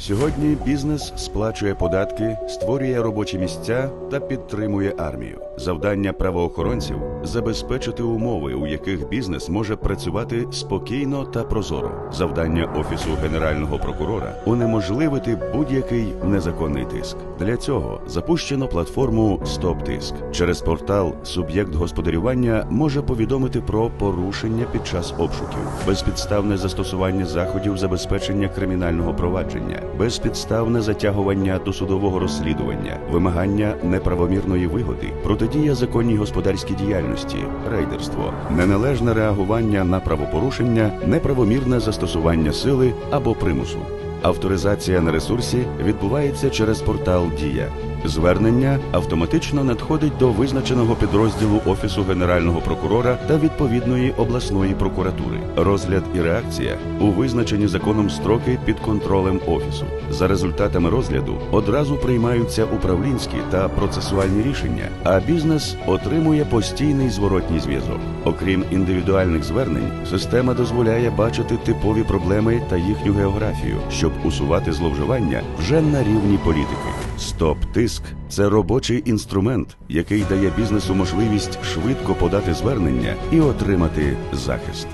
Сьогодні бізнес сплачує податки, створює робочі місця та підтримує армію. Завдання правоохоронців забезпечити умови, у яких бізнес може працювати спокійно та прозоро. Завдання офісу генерального прокурора унеможливити будь-який незаконний тиск. Для цього запущено платформу Стоп Тиск. Через портал суб'єкт господарювання може повідомити про порушення під час обшуків, безпідставне застосування заходів забезпечення кримінального провадження, безпідставне затягування досудового розслідування, вимагання неправомірної вигоди, протидія законній господарській діяльності, рейдерство, неналежне реагування на правопорушення, неправомірне застосування сили або примусу. Авторизація на ресурсі відбувається через портал Дія. Звернення автоматично надходить до визначеного підрозділу Офісу Генерального прокурора та відповідної обласної прокуратури. Розгляд і реакція у визначені законом строки під контролем офісу. За результатами розгляду одразу приймаються управлінські та процесуальні рішення, а бізнес отримує постійний зворотній зв'язок. Окрім індивідуальних звернень, система дозволяє бачити типові проблеми та їхню географію, щоб усувати зловживання вже на рівні політики. Стоп тиск це робочий інструмент, який дає бізнесу можливість швидко подати звернення і отримати захист.